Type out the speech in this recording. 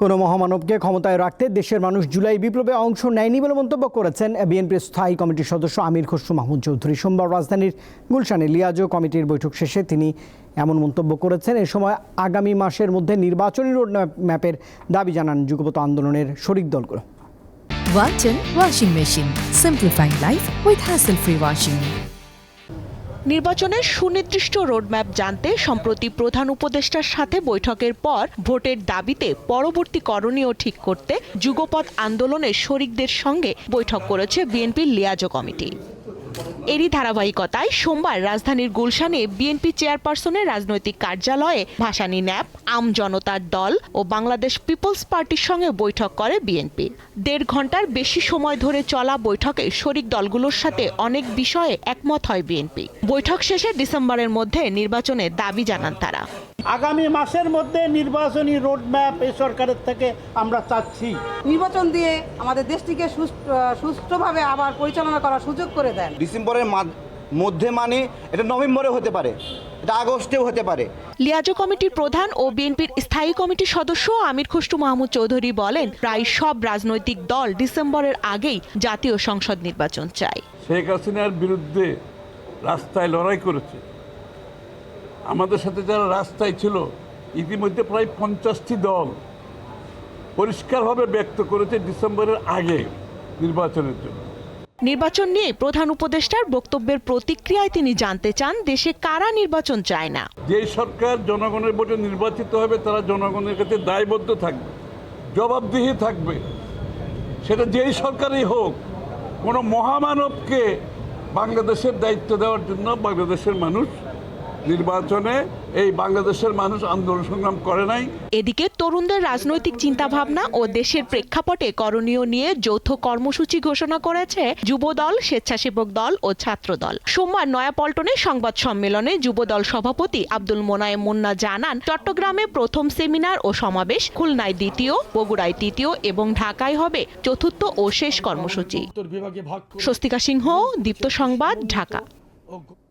কোনো মহামানবকে ক্ষমতায় রাখতে দেশের মানুষ জুলাই বিপ্লবে অংশ নেয়নি বলে মন্তব্য করেছেন বিএনপির স্থায়ী কমিটির সদস্য আমির খসরু মাহমুদ চৌধুরী সোমবার রাজধানীর গুলশানে লিয়াজো কমিটির বৈঠক শেষে তিনি এমন মন্তব্য করেছেন, এ সময় আগামী মাসের মধ্যে নির্বাচনী রোড ম্যাপের দাবি জানান যুগপত আন্দোলনের শরিক দলগুলো Walton Washing Machine. Simplifying life with hassle-free washing. নির্বাচনের সুনির্দিষ্ট রোডম্যাপ জানতে সম্প্রতি প্রধান উপদেষ্টার সাথে বৈঠকের পর ভোটের দাবিতে পরবর্তী করণীয় ঠিক করতে যুগপৎ আন্দোলনের শরিকদের সঙ্গে বৈঠক করেছে বিএনপির লিয়াজো কমিটি। এরই ধারাবাহিকতায় সোমবার রাজধানীর গুলশানে বিএনপি চেয়ারপারসনের রাজনৈতিক কার্যালয়ে ভাসানী ন্যাপ, আম জনতার দল ও বাংলাদেশ পিপলস পার্টির সঙ্গে বৈঠক করে বিএনপি। দেড় ঘণ্টার বেশি সময় ধরে চলা বৈঠকে শরিক দলগুলোর সাথে অনেক বিষয়ে একমত হয় বিএনপি। বৈঠক শেষে ডিসেম্বরের মধ্যে নির্বাচনের দাবি জানান তারা। আগামী মাসের মধ্যে নির্বাচনী রোডম্যাপ এই সরকারের থেকে আমরা চাচ্ছি। নির্বাচন দিয়ে আমাদের দেশটিকে সুষ্ঠুভাবে আবার পরিচালনা করার সুযোগ করে দেন। ডিসেম্বরের মধ্যে মানে এটা নভেম্বরে হতে পারে এটা আগস্টেও হতে পারে। লিয়াজো কমিটির প্রধান ও বিএনপির স্থায়ী কমিটির সদস্য আমির খসরু মাহমুদ চৌধুরী বলেন প্রায় সব রাজনৈতিক দল ডিসেম্বরের আগেই জাতীয় সংসদ নির্বাচন চায়। শেখ হাসিনার বিরুদ্ধে রাস্তায় লড়াই করেছে। আমাদের সাথে যারা রাস্তায় ছিল ইতিমধ্যে প্রায় পঞ্চাশটি দল পরিষ্কারভাবে ব্যক্ত করেছে ডিসেম্বরের আগে নির্বাচনের জন্য। নির্বাচন নিয়ে প্রধান উপদেষ্টার বক্তব্যের প্রতিক্রিয়ায় তিনি জানতে চান দেশে কারা নির্বাচন চায় না। যে সরকার জনগণের ভোটে নির্বাচিত হবে তারা জনগণের কাছে দায়বদ্ধ থাকবে জবাবদিহি থাকবে। সেটা যেই সরকারই হোক কোনো মহামানবকে বাংলাদেশের দায়িত্ব দেওয়ার জন্য বাংলাদেশের মানুষ নির্বাচনে এই বাংলাদেশের মানুষ আন্দোলন সংগ্রাম করে নাই। এদিকে তরুণদের রাজনৈতিক চিন্তাভাবনা ও দেশের প্রেক্ষাপটে করণীয় নিয়ে যৌথ কর্মসূচি ঘোষণা করেছে যুবদল স্বেচ্ছাসেবক দল ও ছাত্রদল। সোমবার নয়াপল্টনে সংবাদ সম্মেলনে যুবদল সভাপতি আব্দুল মোনায়েম মুন্না জানান চট্টগ্রামে প্রথম সেমিনার ও সমাবেশ খুলনায় দ্বিতীয় বগুড়ায় তৃতীয় এবং ঢাকায় হবে চতুর্থ ও শেষ কর্মসূচি। স্বস্তিকা সিংহ দীপ্ত সংবাদ ঢাকা।